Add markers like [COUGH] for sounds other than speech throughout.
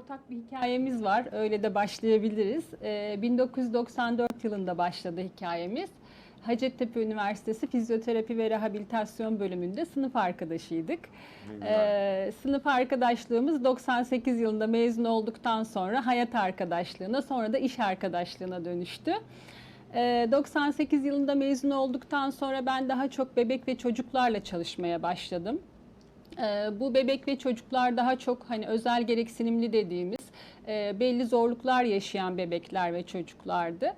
ortak bir hikayemiz var. Öyle de başlayabiliriz. Ee, 1994 yılında başladı hikayemiz. Hacettepe Üniversitesi Fizyoterapi ve Rehabilitasyon bölümünde sınıf arkadaşıydık. Ee, sınıf arkadaşlığımız 98 yılında mezun olduktan sonra hayat arkadaşlığına, sonra da iş arkadaşlığına dönüştü. Ee, 98 yılında mezun olduktan sonra ben daha çok bebek ve çocuklarla çalışmaya başladım. Ee, Bu bebek ve çocuklar daha çok hani özel gereksinimli dediğimiz e, belli zorluklar yaşayan bebekler ve çocuklardı.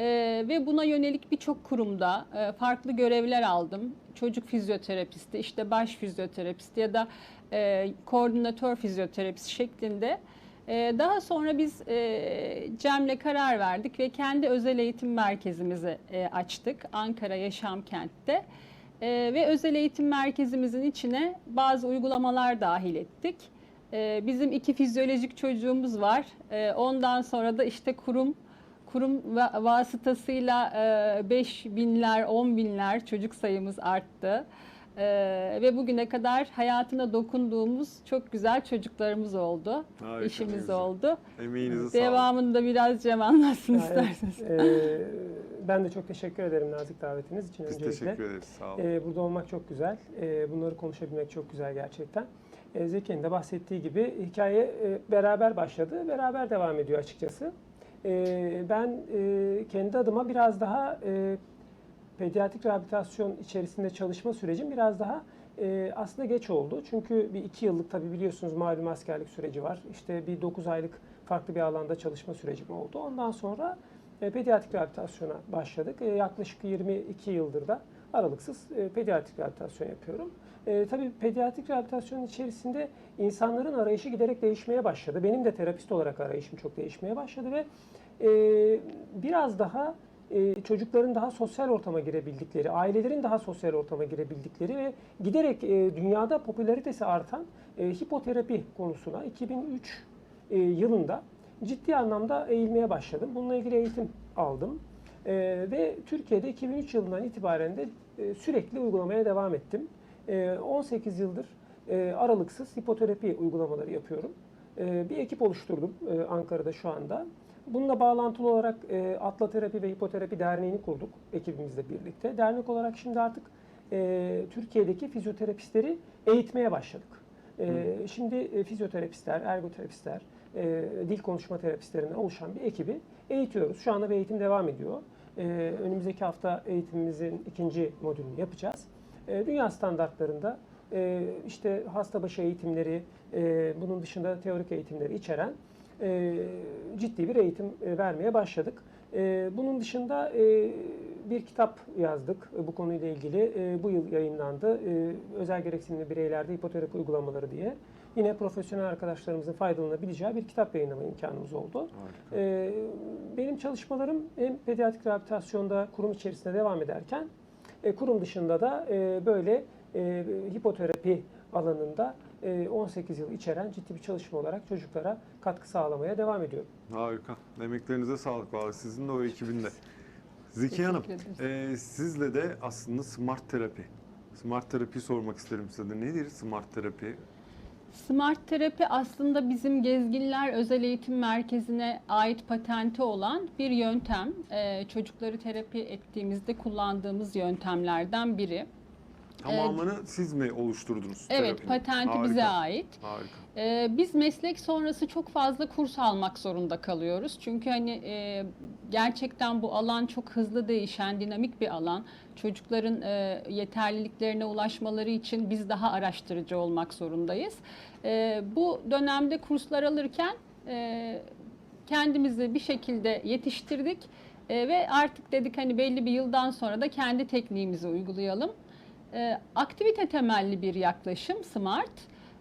Ee, Ve buna yönelik birçok kurumda e, farklı görevler aldım. Çocuk fizyoterapisti, işte baş fizyoterapisti ya da e, koordinatör fizyoterapist şeklinde. Ee, Daha sonra biz e, Cem'le karar verdik ve kendi özel eğitim merkezimizi e, açtık Ankara Yaşam Kent'te. Ee, ve özel eğitim merkezimizin içine bazı uygulamalar dahil ettik. Ee, bizim iki fizyolojik çocuğumuz var. Ee, ondan sonra da işte kurum kurum va- vasıtasıyla e, 5 binler, 10 binler çocuk sayımız arttı. Ee, ve bugüne kadar hayatına dokunduğumuz çok güzel çocuklarımız oldu. Harika, işimiz güzel. oldu. Emeğinize sağlık. Devamını da biraz Cem anlatsın isterseniz. evet, eee, ben de çok teşekkür ederim nazik davetiniz için Biz öncelikle. teşekkür ederiz. Sağ olun. Eee, burada olmak çok güzel. Eee, bunları konuşabilmek çok güzel gerçekten. Eee Zeki'nin de bahsettiği gibi hikaye eee, beraber başladı, beraber devam ediyor açıkçası. Eee, ben eee, kendi adıma biraz daha eee, pediatrik rehabilitasyon içerisinde çalışma sürecim biraz daha eee, aslında geç oldu. Çünkü bir iki yıllık tabii biliyorsunuz malum askerlik süreci var. İşte bir 9 aylık farklı bir alanda çalışma sürecim oldu. Ondan sonra e, pediatrik rehabilitasyona başladık. E, yaklaşık 22 yıldır da aralıksız e, pediatrik rehabilitasyon yapıyorum. E, tabii pediatrik rehabilitasyonun içerisinde insanların arayışı giderek değişmeye başladı. Benim de terapist olarak arayışım çok değişmeye başladı ve e, biraz daha e, çocukların daha sosyal ortama girebildikleri, ailelerin daha sosyal ortama girebildikleri ve giderek e, dünyada popülaritesi artan e, hipoterapi konusuna 2003 e, yılında ciddi anlamda eğilmeye başladım. Bununla ilgili eğitim aldım. E, ve Türkiye'de 2003 yılından itibaren de e, sürekli uygulamaya devam ettim. E, 18 yıldır e, aralıksız hipoterapi uygulamaları yapıyorum. E, bir ekip oluşturdum e, Ankara'da şu anda. Bununla bağlantılı olarak e, Atla Terapi ve Hipoterapi Derneği'ni kurduk ekibimizle birlikte. Dernek olarak şimdi artık e, Türkiye'deki fizyoterapistleri eğitmeye başladık. E, şimdi e, fizyoterapistler, ergoterapistler, e, dil konuşma terapistlerinden oluşan bir ekibi eğitiyoruz. Şu anda bir eğitim devam ediyor. E, önümüzdeki hafta eğitimimizin ikinci modülünü yapacağız. E, dünya standartlarında e, işte hasta başı eğitimleri, e, bunun dışında teorik eğitimleri içeren e, ciddi bir eğitim e, vermeye başladık. E, bunun dışında e, bir kitap yazdık bu konuyla ilgili. E, bu yıl yayınlandı. E, özel gereksinimli bireylerde hipoterapi uygulamaları diye. Yine profesyonel arkadaşlarımızın faydalanabileceği bir kitap yayınlama imkanımız oldu. E, benim çalışmalarım hem pediatrik rehabilitasyonda kurum içerisinde devam ederken e, kurum dışında da e, böyle e, hipoterapi alanında e, 18 yıl içeren ciddi bir çalışma olarak çocuklara katkı sağlamaya devam ediyorum. Harika. Emeklerinize sağlık vallahi sizin de o ekibinde. Zeki Hanım, e, sizle de aslında smart terapi. Smart terapi sormak isterim size de. Nedir smart terapi? Smart terapi aslında bizim Gezginler Özel Eğitim Merkezi'ne ait patenti olan bir yöntem. Ee, çocukları terapi ettiğimizde kullandığımız yöntemlerden biri. Tamamını siz mi oluşturdunuz? Evet, terapinin? patenti Harika. bize ait. Harika. Ee, biz meslek sonrası çok fazla kurs almak zorunda kalıyoruz. Çünkü hani e, gerçekten bu alan çok hızlı değişen, dinamik bir alan. Çocukların e, yeterliliklerine ulaşmaları için biz daha araştırıcı olmak zorundayız. E, bu dönemde kurslar alırken e, kendimizi bir şekilde yetiştirdik E, ve artık dedik hani belli bir yıldan sonra da kendi tekniğimizi uygulayalım. E, aktivite temelli bir yaklaşım SMART.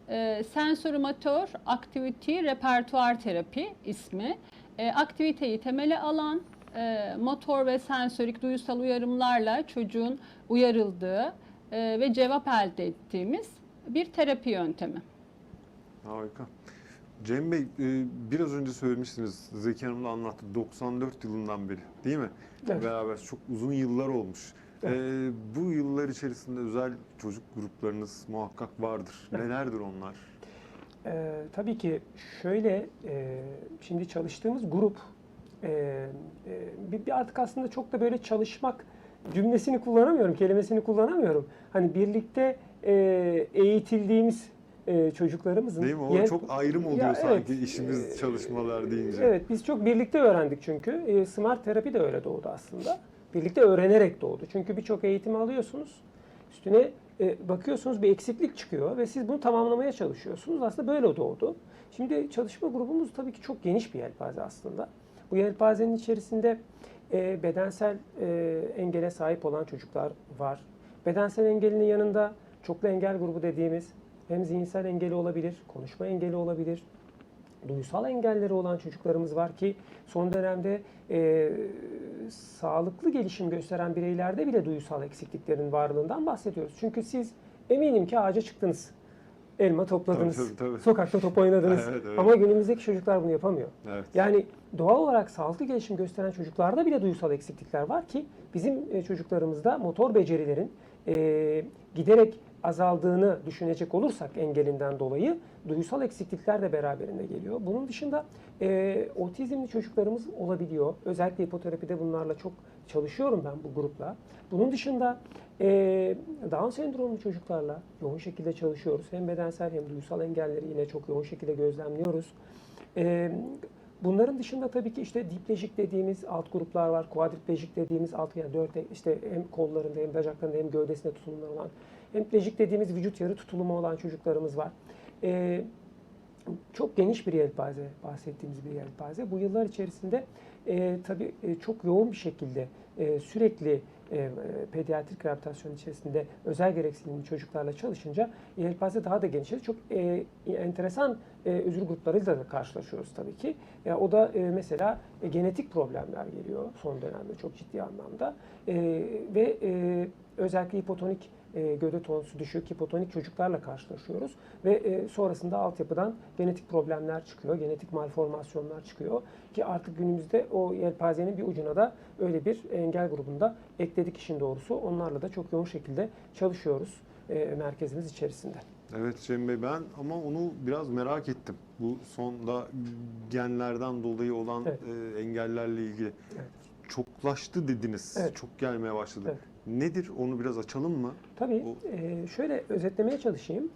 E, Sensorimatör Activity Repertuar Terapi ismi. E, aktiviteyi temele alan e, motor ve sensorik duyusal uyarımlarla çocuğun uyarıldığı e, ve cevap elde ettiğimiz bir terapi yöntemi. Harika. Cem Bey, e, biraz önce söylemiştiniz, Zeki Hanım da anlattı, 94 yılından beri değil mi? Evet. Beraber çok uzun yıllar olmuş. Evet. E, bu yıllar içerisinde özel çocuk gruplarınız muhakkak vardır. Nelerdir onlar? Ee, tabii ki şöyle, e, şimdi çalıştığımız grup e, e, bir, artık aslında çok da böyle çalışmak cümlesini kullanamıyorum, kelimesini kullanamıyorum. Hani birlikte e, eğitildiğimiz e, çocuklarımızın Değil mi? O yer- çok ayrım oluyor Ya sanki evet. işimiz Ee, çalışmalar deyince. Evet, biz çok birlikte öğrendik çünkü. E, Smart terapi de öyle doğdu aslında. Birlikte öğrenerek doğdu. Çünkü birçok eğitim alıyorsunuz. Üstüne e, bakıyorsunuz bir eksiklik çıkıyor ve siz bunu tamamlamaya çalışıyorsunuz. Aslında böyle doğdu. Şimdi çalışma grubumuz tabii ki çok geniş bir yelpaze aslında. Bu yelpazenin içerisinde e, bedensel e, engele sahip olan çocuklar var. Bedensel engelinin yanında çoklu engel grubu dediğimiz hem zihinsel engeli olabilir, konuşma engeli olabilir, duysal engelleri olan çocuklarımız var ki son dönemde e, sağlıklı gelişim gösteren bireylerde bile duysal eksikliklerin varlığından bahsediyoruz. Çünkü siz eminim ki ağaca çıktınız. Elma topladınız. Tabii, tabii, tabii. Sokakta top oynadınız. [LAUGHS] Evet, evet. Ama günümüzdeki çocuklar bunu yapamıyor. Evet. Yani doğal olarak sağlıklı gelişim gösteren çocuklarda bile duysal eksiklikler var ki bizim e, çocuklarımızda motor becerilerin e, giderek azaldığını düşünecek olursak engelinden dolayı duysal eksiklikler de beraberinde geliyor. Bunun dışında e, otizmli çocuklarımız olabiliyor. Özellikle hipoterapide bunlarla çok çalışıyorum ben bu grupla. Bunun dışında e, Down sendromlu çocuklarla yoğun şekilde çalışıyoruz. Hem bedensel hem duysal engelleri yine çok yoğun şekilde gözlemliyoruz. E, Bunların dışında tabii ki işte diplejik dediğimiz alt gruplar var, kuadriplejik dediğimiz alt yani dört işte hem kollarında hem bacaklarında hem gövdesinde tutulumlar olan, hemplejik dediğimiz vücut yarı tutulumu olan çocuklarımız var. Ee, çok geniş bir yelpaze, bahsettiğimiz bir yelpaze. Bu yıllar içerisinde e, tabii e, çok yoğun bir şekilde e, sürekli e, pediatrik rehabilitasyon içerisinde özel gereksinimli çocuklarla çalışınca yelpaze daha da genişledi. Çok e, enteresan e, özür gruplarıyla da karşılaşıyoruz tabii ki. Ya o da e, mesela e, genetik problemler geliyor son dönemde çok ciddi anlamda E, ve e, özellikle hipotonik e, gövde tonusu düşük hipotonik çocuklarla karşılaşıyoruz ve e, sonrasında altyapıdan genetik problemler çıkıyor, genetik malformasyonlar çıkıyor ki artık günümüzde o yelpazenin bir ucuna da öyle bir engel grubunda ekledik işin doğrusu. Onlarla da çok yoğun şekilde çalışıyoruz e, merkezimiz içerisinde. Evet Cem Bey ben ama onu biraz merak ettim. Bu sonda genlerden dolayı olan Evet. e, engellerle ilgili. Evet. Çoklaştı dediniz. Evet. Çok gelmeye başladı. Evet. Nedir? Onu biraz açalım mı? Tabii O- e, şöyle özetlemeye çalışayım.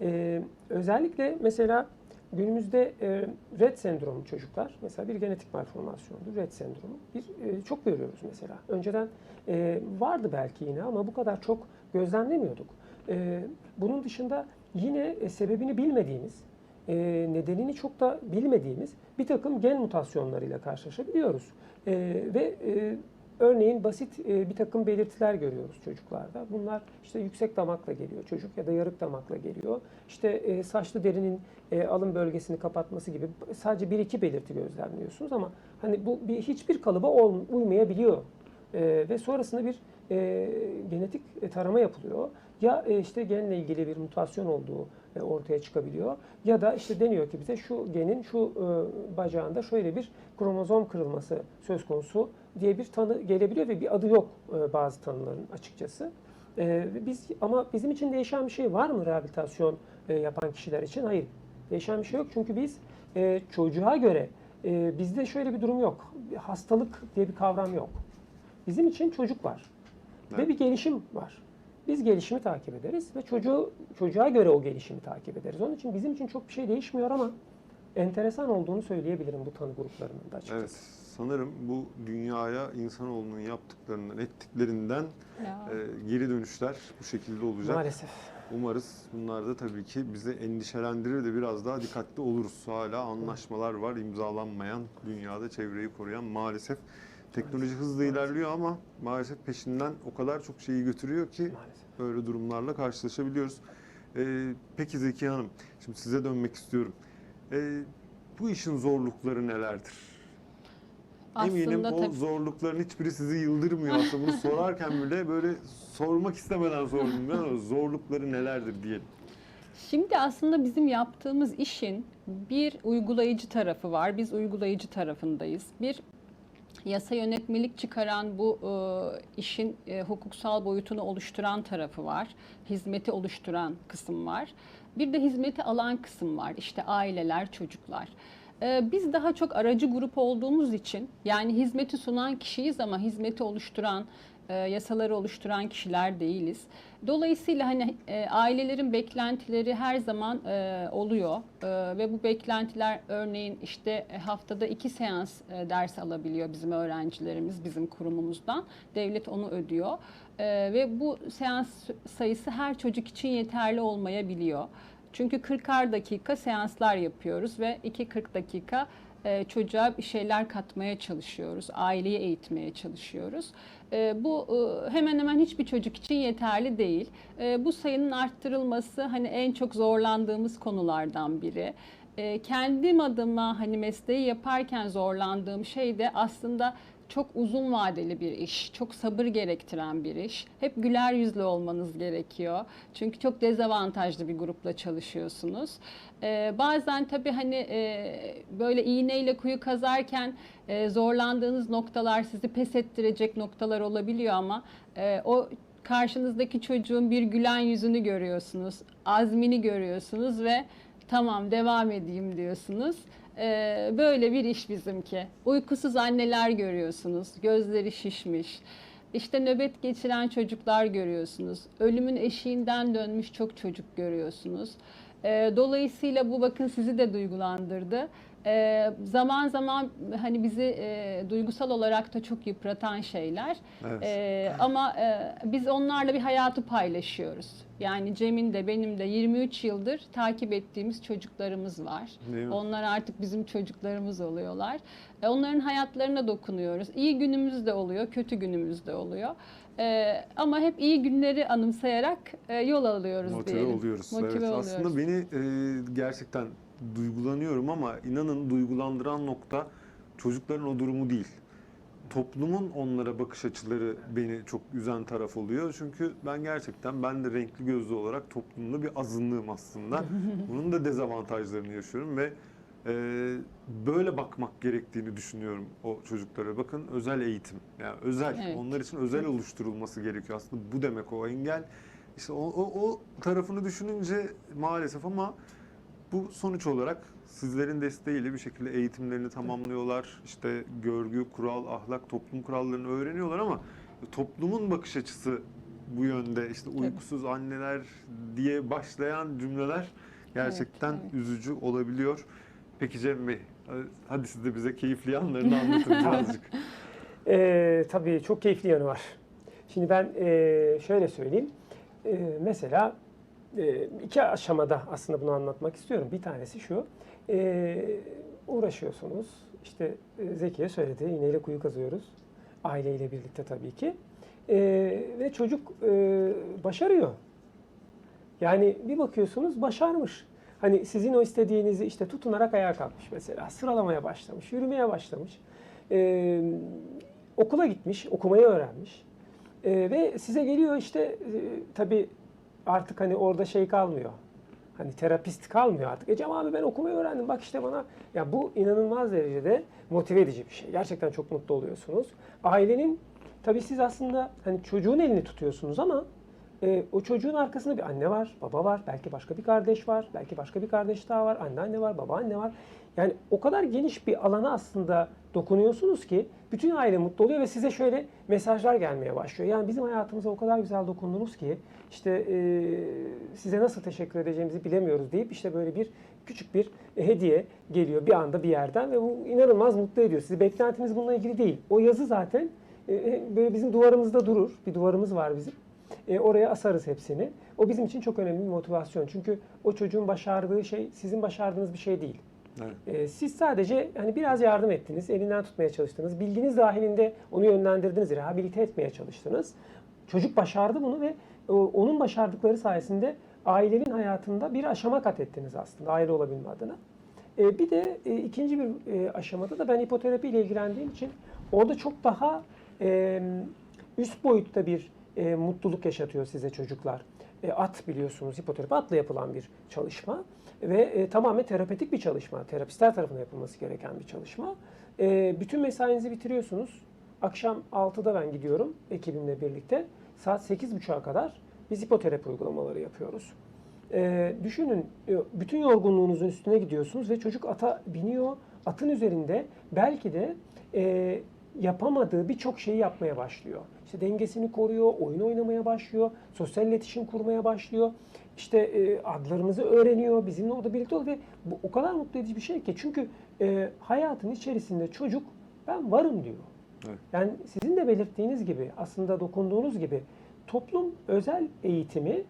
E, özellikle mesela günümüzde e, Rett sendromu çocuklar mesela bir genetik malformasyondur Rett sendromu. Bir e, çok görüyoruz mesela. Önceden e, vardı belki yine ama bu kadar çok gözlemlemiyorduk. E, bunun dışında yine e, sebebini bilmediğimiz, e, nedenini çok da bilmediğimiz bir takım gen mutasyonlarıyla karşılaşabiliyoruz. E, ve e, Örneğin basit e, bir takım belirtiler görüyoruz çocuklarda. Bunlar işte yüksek damakla geliyor çocuk ya da yarık damakla geliyor. İşte e, saçlı derinin e, alın bölgesini kapatması gibi sadece bir iki belirti gözlemliyorsunuz ama hani bu bir hiçbir kalıba ol- uymayabiliyor. Ve sonrasında bir genetik tarama yapılıyor. Ya e, işte genle ilgili bir mutasyon olduğu e, ortaya çıkabiliyor ya da işte deniyor ki bize şu genin şu e, bacağında şöyle bir kromozom kırılması söz konusu diye bir tanı gelebiliyor ve bir adı yok bazı tanıların açıkçası. Ve biz ama bizim için değişen bir şey var mı rehabilitasyon yapan kişiler için? Hayır. Değişen bir şey yok çünkü biz çocuğa göre bizde şöyle bir durum yok. Hastalık diye bir kavram yok. Bizim için çocuk var ve Evet. bir gelişim var. Biz gelişimi takip ederiz ve çocuğu çocuğa göre o gelişimi takip ederiz. Onun için bizim için çok bir şey değişmiyor ama enteresan olduğunu söyleyebilirim bu tanı gruplarının da açıkçası. Evet. Sanırım bu dünyaya insanoğlunun yaptıklarından, ettiklerinden Ya. e, geri dönüşler bu şekilde olacak. Maalesef. Umarız bunlar da tabii ki bizi endişelendirir de biraz daha dikkatli oluruz. Hala anlaşmalar var imzalanmayan, dünyada çevreyi koruyan maalesef. Teknoloji hızla Maalesef. ilerliyor ama maalesef peşinden o kadar çok şeyi götürüyor ki Maalesef. böyle durumlarla karşılaşabiliyoruz. Ee, peki Zeki Hanım, şimdi size dönmek istiyorum. Ee, bu işin zorlukları nelerdir? Eminim Aslında o tabii- zorlukların hiçbiri sizi yıldırmıyor aslında. Bunu [LAUGHS] sorarken bile böyle sormak istemeden sordum. Ben zorlukları nelerdir diyelim. Şimdi aslında bizim yaptığımız işin bir uygulayıcı tarafı var. Biz uygulayıcı tarafındayız. Bir yasa yönetmelik çıkaran bu e, işin e, hukuksal boyutunu oluşturan tarafı var. Hizmeti oluşturan kısım var. Bir de hizmeti alan kısım var. İşte aileler, çocuklar. Ee, Biz daha çok aracı grup olduğumuz için yani hizmeti sunan kişiyiz ama hizmeti oluşturan, e, yasaları oluşturan kişiler değiliz. Dolayısıyla hani e, ailelerin beklentileri her zaman e, oluyor ve bu beklentiler örneğin işte haftada iki seans ders alabiliyor bizim öğrencilerimiz bizim kurumumuzdan. Devlet onu ödüyor ve bu seans sayısı her çocuk için yeterli olmayabiliyor. Çünkü 40'ar dakika seanslar yapıyoruz ve 2-40 dakika e, çocuğa bir şeyler katmaya çalışıyoruz, aileyi eğitmeye çalışıyoruz. E, Bu e, hemen hemen hiçbir çocuk için yeterli değil. Bu sayının arttırılması hani en çok zorlandığımız konulardan biri. Kendim adıma hani mesleği yaparken zorlandığım şey de aslında çok uzun vadeli bir iş, çok sabır gerektiren bir iş. Hep güler yüzlü olmanız gerekiyor. Çünkü çok dezavantajlı bir grupla çalışıyorsunuz. Ee, bazen tabii hani e, böyle iğneyle kuyu kazarken e, zorlandığınız noktalar sizi pes ettirecek noktalar olabiliyor ama e, o karşınızdaki çocuğun bir gülen yüzünü görüyorsunuz, azmini görüyorsunuz ve tamam devam edeyim diyorsunuz. Ee, böyle bir iş bizimki. Uykusuz anneler görüyorsunuz, gözleri şişmiş. İşte nöbet geçiren çocuklar görüyorsunuz. Ölümün eşiğinden dönmüş çok çocuk görüyorsunuz. Ee, dolayısıyla bu bakın sizi de duygulandırdı. Ee, zaman zaman hani bizi e, duygusal olarak da çok yıpratan şeyler. Evet. Ee, ama e, biz onlarla bir hayatı paylaşıyoruz. Yani Cem'in de benim de 23 yıldır takip ettiğimiz çocuklarımız var. Onlar artık bizim çocuklarımız oluyorlar. E, onların hayatlarına dokunuyoruz. İyi günümüz de oluyor, kötü günümüz de oluyor. E, ama hep iyi günleri anımsayarak e, yol alıyoruz Motive diyelim. oluyoruz. Motive evet. oluyoruz. Aslında beni e, gerçekten duygulanıyorum ama inanın duygulandıran nokta çocukların o durumu değil. Toplumun onlara bakış açıları beni çok üzen taraf oluyor. Çünkü ben gerçekten ben de renkli gözlü olarak toplumda bir azınlığım aslında. [LAUGHS] Bunun da dezavantajlarını yaşıyorum ve e, böyle bakmak gerektiğini düşünüyorum o çocuklara. Bakın özel eğitim. Yani özel. Evet. Onlar için özel oluşturulması gerekiyor. Aslında bu demek o engel. İşte o, o, o tarafını düşününce maalesef ama bu sonuç olarak sizlerin desteğiyle bir şekilde eğitimlerini tamamlıyorlar. İşte görgü, kural, ahlak, toplum kurallarını öğreniyorlar ama toplumun bakış açısı bu yönde. İşte uykusuz anneler diye başlayan cümleler gerçekten Evet, evet. üzücü olabiliyor. Peki Cem Bey, hadi siz de bize keyifli yanlarını anlatın [LAUGHS] birazcık. Ee, tabii çok keyifli yanı var. Şimdi ben e, şöyle söyleyeyim. E, mesela e, iki aşamada aslında bunu anlatmak istiyorum. Bir tanesi şu. E, uğraşıyorsunuz. İşte e, Zekiye söyledi. İğneyle kuyu kazıyoruz. Aileyle birlikte tabii ki. E, ve çocuk e, başarıyor. Yani bir bakıyorsunuz başarmış. Hani sizin o istediğinizi işte tutunarak ayağa kalkmış mesela. Sıralamaya başlamış, yürümeye başlamış. Ee, okula gitmiş, okumayı öğrenmiş. Ee, ve size geliyor işte e, tabii artık hani orada şey kalmıyor. Hani terapist kalmıyor artık. Ecem abi ben okumayı öğrendim bak işte bana. Ya bu inanılmaz derecede motive edici bir şey. Gerçekten çok mutlu oluyorsunuz. Ailenin tabii siz aslında hani çocuğun elini tutuyorsunuz ama e, o çocuğun arkasında bir anne var, baba var, belki başka bir kardeş var, belki başka bir kardeş daha var, anne anne var, baba anne var. Yani o kadar geniş bir alana aslında dokunuyorsunuz ki bütün aile mutlu oluyor ve size şöyle mesajlar gelmeye başlıyor. Yani bizim hayatımıza o kadar güzel dokundunuz ki işte e, size nasıl teşekkür edeceğimizi bilemiyoruz deyip işte böyle bir küçük bir hediye geliyor bir anda bir yerden ve bu inanılmaz mutlu ediyor. Sizi beklentiniz bununla ilgili değil. O yazı zaten e, böyle bizim duvarımızda durur. Bir duvarımız var bizim. E, oraya asarız hepsini. O bizim için çok önemli bir motivasyon. Çünkü o çocuğun başardığı şey sizin başardığınız bir şey değil. Evet. E, siz sadece hani biraz yardım ettiniz, elinden tutmaya çalıştınız. Bilginiz dahilinde onu yönlendirdiniz, rehabilite etmeye çalıştınız. Çocuk başardı bunu ve o- onun başardıkları sayesinde ailenin hayatında bir aşama kat ettiniz aslında aile olabilme adına. E, bir de e, ikinci bir e, aşamada da ben hipoterapi ile ilgilendiğim için orada çok daha e, üst boyutta bir e, mutluluk yaşatıyor size çocuklar. E, at biliyorsunuz hipoterapi atla yapılan bir çalışma ve e, tamamen terapötik bir çalışma. Terapistler tarafından yapılması gereken bir çalışma. E, bütün mesainizi bitiriyorsunuz. Akşam 6'da ben gidiyorum ekibimle birlikte. Saat 8.30'a kadar biz hipoterapi uygulamaları yapıyoruz. Ee, düşünün e, bütün yorgunluğunuzun üstüne gidiyorsunuz ve çocuk ata biniyor. Atın üzerinde belki de e, yapamadığı birçok şeyi yapmaya başlıyor. İşte dengesini koruyor, oyun oynamaya başlıyor, sosyal iletişim kurmaya başlıyor. İşte e, adlarımızı öğreniyor, bizimle orada birlikte oluyor ve bu o kadar mutlu edici bir şey ki. Çünkü e, hayatın içerisinde çocuk ben varım diyor. Evet. Yani sizin de belirttiğiniz gibi aslında dokunduğunuz gibi toplum özel eğitimi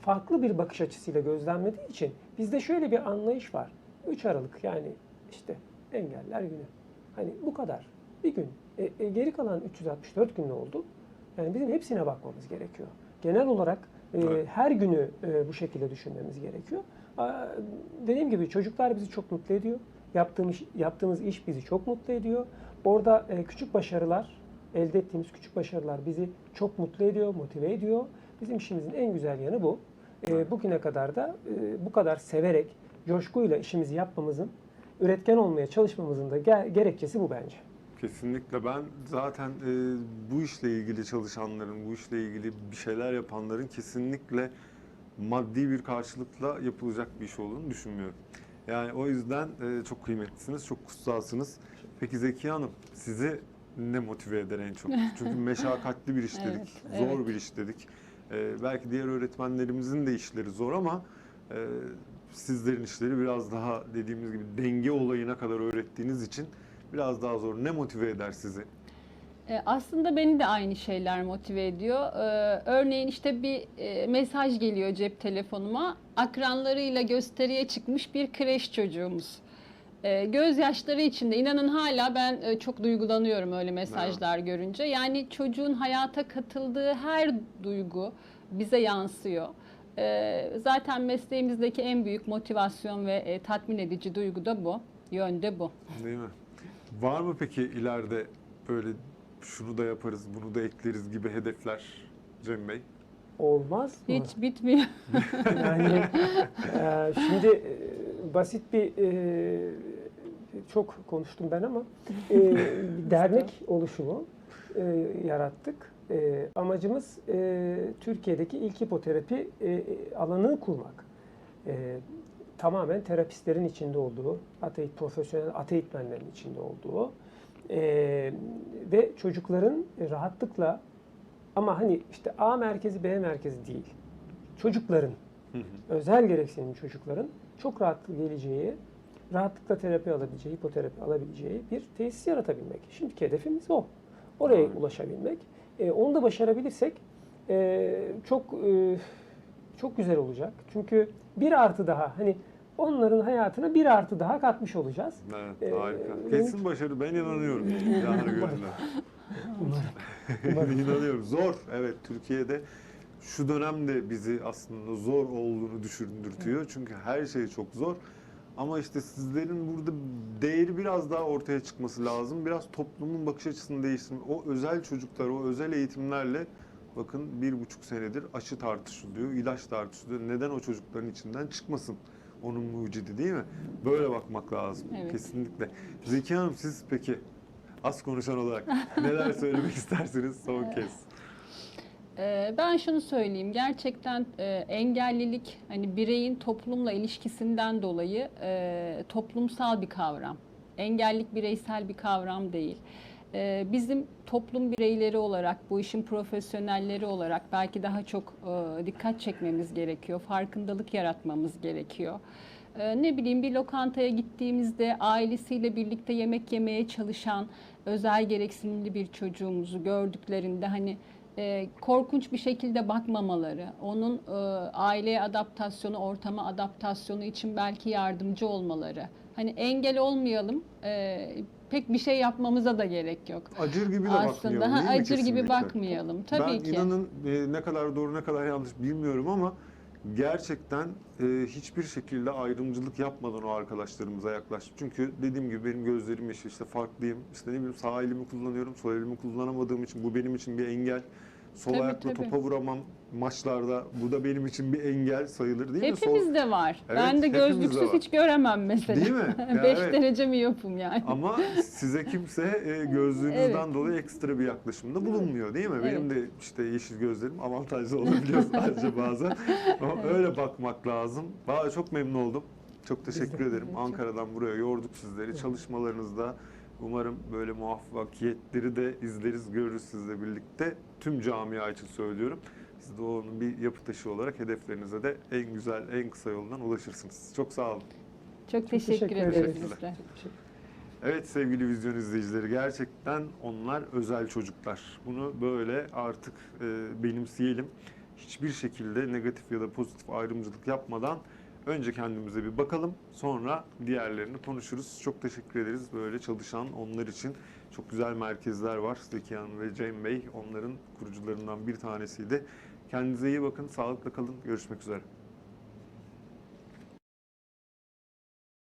farklı bir bakış açısıyla gözlemlediği için bizde şöyle bir anlayış var. 3 Aralık yani işte engeller günü. Hani bu kadar. Bir gün. E, e, geri kalan 364 gün ne oldu? Yani bizim hepsine bakmamız gerekiyor. Genel olarak Evet. her günü e, bu şekilde düşünmemiz gerekiyor. Dediğim gibi çocuklar bizi çok mutlu ediyor. Yaptığımız yaptığımız iş bizi çok mutlu ediyor. Orada e, küçük başarılar, elde ettiğimiz küçük başarılar bizi çok mutlu ediyor, motive ediyor. Bizim işimizin en güzel yanı bu. E, bugüne kadar da bu kadar severek, coşkuyla işimizi yapmamızın, üretken olmaya çalışmamızın da ge- gerekçesi bu bence. Kesinlikle ben zaten e, bu işle ilgili çalışanların, bu işle ilgili bir şeyler yapanların kesinlikle maddi bir karşılıkla yapılacak bir iş olduğunu düşünmüyorum. Yani o yüzden e, çok kıymetlisiniz, çok kutsalsınız. Peki Zekiye Hanım, sizi ne motive eder en çok? [LAUGHS] Çünkü meşakkatli bir iş dedik, Evet, zor evet. bir iş dedik. E, belki diğer öğretmenlerimizin de işleri zor ama e, sizlerin işleri biraz daha dediğimiz gibi denge olayına kadar öğrettiğiniz için biraz daha zor. Ne motive eder sizi? E, Aslında beni de aynı şeyler motive ediyor. Ee, Örneğin işte bir e, mesaj geliyor cep telefonuma. Akranlarıyla gösteriye çıkmış bir kreş çocuğumuz. Ee, Gözyaşları içinde inanın hala ben e, çok duygulanıyorum öyle mesajlar görünce. Yani çocuğun hayata katıldığı her duygu bize yansıyor. Zaten mesleğimizdeki en büyük motivasyon ve e, tatmin edici duygu da bu. Yönde bu. Değil mi? Var mı peki ileride böyle şunu da yaparız, bunu da ekleriz gibi hedefler Cem Bey? Olmaz mı? Hiç bitmiyor. [LAUGHS] Yani e, şimdi e, basit bir e, çok konuştum ben ama e, bir [LAUGHS] dernek oluşumu e, yarattık. E, amacımız e, Türkiye'deki ilk hipoterapi e, alanını kurmak. E, tamamen terapistlerin içinde olduğu, ateit profesyonel ateitmenlerin içinde olduğu e, ve çocukların rahatlıkla ama hani işte A merkezi B merkezi değil. Çocukların özel gereksinimli çocukların çok rahat geleceği, rahatlıkla terapi alabileceği, hipoterapi alabileceği bir tesis yaratabilmek. Şimdiki hedefimiz o. Oraya Evet. ulaşabilmek. E, onu da başarabilirsek e, çok e, çok güzel olacak. Çünkü bir artı daha hani onların hayatına bir artı daha katmış olacağız. Evet, Ee, harika. benim- Kesin başarı, ben inanıyorum. [LAUGHS] Gönülden. Umarım. [LAUGHS] inanıyorum. Zor, evet Türkiye'de şu dönemde bizi aslında zor olduğunu düşündürtüyor. Çünkü her şey çok zor. Ama işte sizlerin burada değeri biraz daha ortaya çıkması lazım. Biraz toplumun bakış açısını değiştirmek. O özel çocuklar, o özel eğitimlerle bakın bir buçuk senedir aşı tartışılıyor, ilaç tartışılıyor. Neden o çocukların içinden çıkmasın? Onun mucidi değil mi? Böyle bakmak lazım. Evet. Kesinlikle. Zeki Hanım siz peki az konuşan olarak [LAUGHS] neler söylemek istersiniz son kez? Ee, Ben şunu söyleyeyim, gerçekten e, engellilik hani bireyin toplumla ilişkisinden dolayı e, toplumsal bir kavram. Engellilik bireysel bir kavram değil. E, Bizim toplum bireyleri olarak, bu işin profesyonelleri olarak belki daha çok e, dikkat çekmemiz gerekiyor, farkındalık yaratmamız gerekiyor. E, Ne bileyim bir lokantaya gittiğimizde ailesiyle birlikte yemek yemeye çalışan özel gereksinimli bir çocuğumuzu gördüklerinde hani e, korkunç bir şekilde bakmamaları, onun e, aileye adaptasyonu, ortama adaptasyonu için belki yardımcı olmaları. Hani engel olmayalım, pek bir şey yapmamıza da gerek yok. Acır gibi de Aslında bakmayalım ha, acır gibi bakmayalım tabii ben ki. inanın e, ne kadar doğru ne kadar yanlış bilmiyorum ama gerçekten e, hiçbir şekilde ayrımcılık yapmadan o arkadaşlarımıza yaklaştım. Çünkü dediğim gibi benim gözlerim yeşil işte farklıyım. İşte ne bileyim sağ elimi kullanıyorum sol elimi kullanamadığım için bu benim için bir engel. Sol Tabii, ayakla tabii. topa vuramam maçlarda. Bu da benim için bir engel sayılır değil mi? Sol- Hepimizde var. Evet, ben de hepimizde gözlüksüz hiç göremem mesela. Değil mi? [LAUGHS] Ya 5 evet. derece mi yapım yani? Ama size kimse e, gözlüğünüzden Evet. dolayı ekstra bir yaklaşımda bulunmuyor değil mi? Benim Evet. de işte yeşil gözlerim avantajlı olabiliyor [LAUGHS] sadece bazen. Ama öyle bakmak lazım. Valla çok memnun oldum. Çok teşekkür de. ederim. Evet, Ankara'dan buraya yorduk sizleri. Çalışmalarınızda umarım böyle muvaffakiyetleri de izleriz, görürüz sizle birlikte. Tüm camia için söylüyorum. Siz de onun bir yapı taşı olarak hedeflerinize de en güzel, en kısa yoldan ulaşırsınız. Çok sağ olun. Çok teşekkür, teşekkür ederiz. Çok Evet sevgili vizyon izleyicileri gerçekten onlar özel çocuklar. Bunu böyle artık e, benimseyelim. Hiçbir şekilde negatif ya da pozitif ayrımcılık yapmadan önce kendimize bir bakalım. Sonra diğerlerini konuşuruz. Çok teşekkür ederiz böyle çalışan onlar için. Çok güzel merkezler var. Zeki Hanım ve Cem Bey onların kurucularından bir tanesiydi. Kendinize iyi bakın, sağlıkla kalın. Görüşmek üzere.